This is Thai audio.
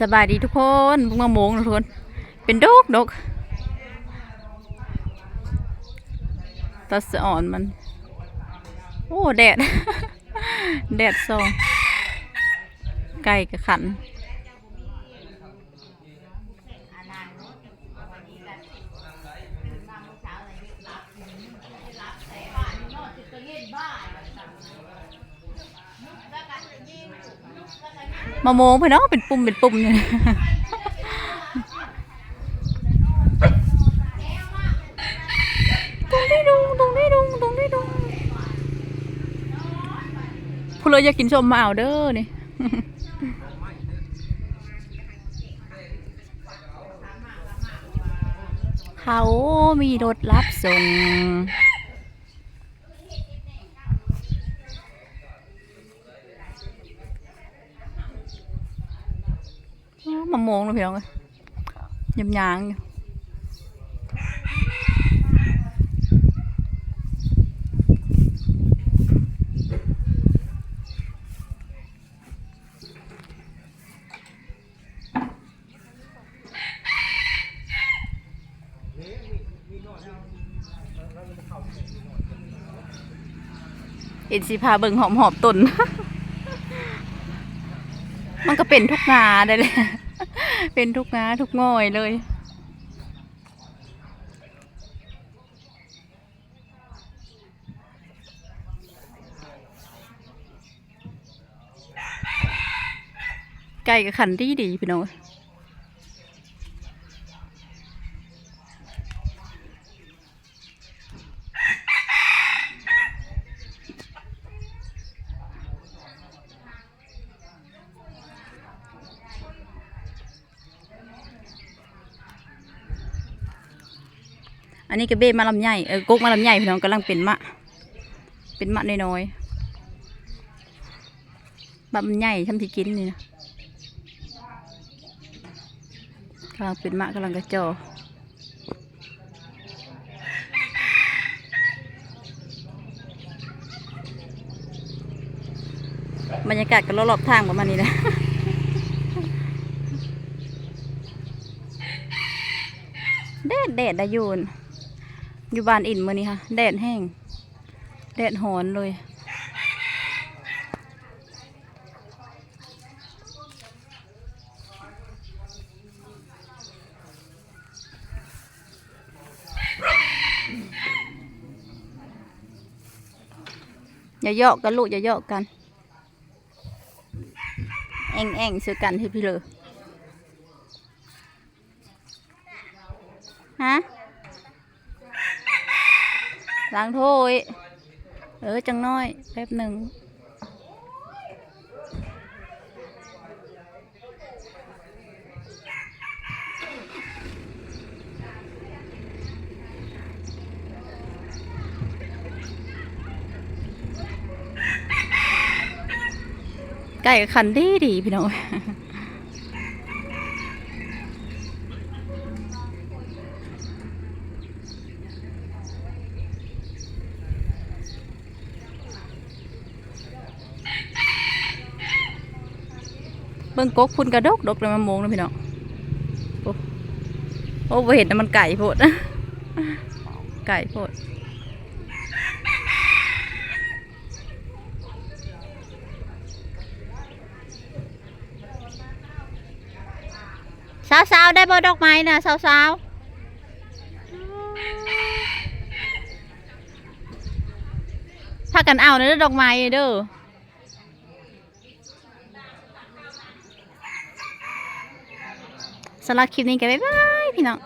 สบายดีทุกคนบุกมาโมงทุกคนเป็นดกดกตาสะอ่อนมัน โอ้แดด แดดส่องไก่กับขัน มาโมงไปเนาะเป็นปุ่มเป็นปุ่มเนี่ยตรงนี้ดุงตรงนี้ดุงตรงนี้ดุงผู้เลยอยากกินชมมาเอาเด้อนี่เขามีรถรับส่ง อ้าว มะม่วงนะพี่น้องเอ้ยยำยางอยู่เอ็นสิพาเบิ่งหอมหอบต้น มันก็เป็นทุกงาได้เลย เป็นทุกงาทุกง่อยเลย ไก่กับขันดีดีพี่น้อง อันนี้ก็เบ้มาลำใหญ่เออกกมาลำใหญ่พี่น้องกำลังเป็นมะ เป็นมะน้อยๆแบบมันใหญ่ทำที่กินนี่นะกำลังเป็นมะกำลังกระจอบรรยากาศก็รอบๆทางประมาณนี้นะแดดแดดด้อยูน อยู่บ้านอินมือนี้ค่ะ แดดแห้ง แดดหอนเลย อย่าเยาะกันลูกอย่าเยาะกัน แองแองๆซื้อกันที่พี่เลยฮะ ล้างถ้วยเออจังน้อยแป๊บหนึ่งไก่ขันดีดีพี่น้อง บิ่งกกพุ่นกระดกดกเลยมะม่วงนะพี่น้องโอ้โอ้เห็นนะมันไก่โพดไก่โพดสาวๆได้บ่ดอกไม้นะสาวๆพากันเอาเด้อดอกไม้เด้อ สำหรับคลิปนี้ก็บ๊ายบายพี่น้อง